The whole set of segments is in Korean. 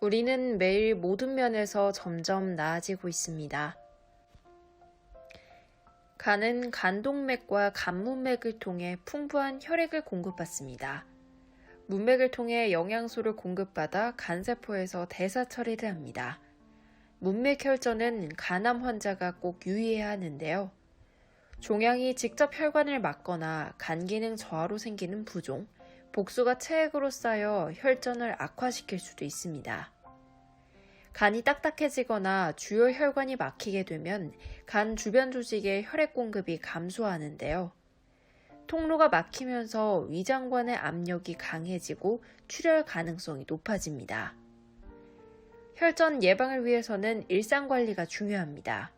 우리는 매일 모든 면에서 점점 나아지고 있습니다. 간은 간동맥과 간문맥을 통해 풍부한 혈액을 공급받습니다. 문맥을 통해 영양소를 공급받아 간세포에서 대사 처리를 합니다. 문맥 혈전은 간암 환자가 꼭 유의해야 하는데요. 종양이 직접 혈관을 막거나 간 기능 저하로 생기는 부종, 복수가 체액으로 쌓여 혈전을 악화시킬 수도 있습니다. 간이 딱딱해지거나 주요 혈관이 막히게 되면 간 주변 조직의 혈액 공급이 감소하는데요. 통로가 막히면서 위장관의 압력이 강해지고 출혈 가능성이 높아집니다. 혈전 예방을 위해서는 일상 관리가 중요합니다.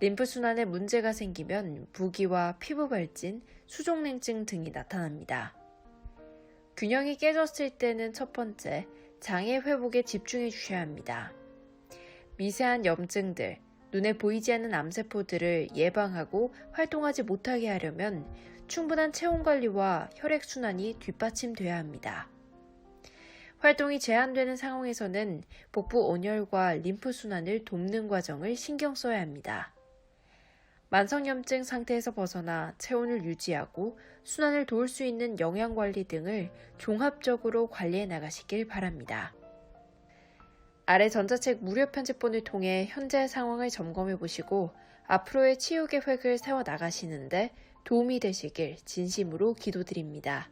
림프순환에 문제가 생기면 부기와 피부 발진, 수족냉증 등이 나타납니다. 균형이 깨졌을 때는 첫 번째, 장애 회복에 집중해 주셔야 합니다. 미세한 염증들, 눈에 보이지 않는 암세포들을 예방하고 활동하지 못하게 하려면 충분한 체온 관리와 혈액순환이 뒷받침돼야 합니다. 활동이 제한되는 상황에서는 복부 온열과 림프순환을 돕는 과정을 신경 써야 합니다. 만성염증 상태에서 벗어나 체온을 유지하고 순환을 도울 수 있는 영양 관리 등을 종합적으로 관리해 나가시길 바랍니다. 아래 전자책 무료 편집본을 통해 현재 상황을 점검해 보시고 앞으로의 치유 계획을 세워 나가시는데 도움이 되시길 진심으로 기도드립니다.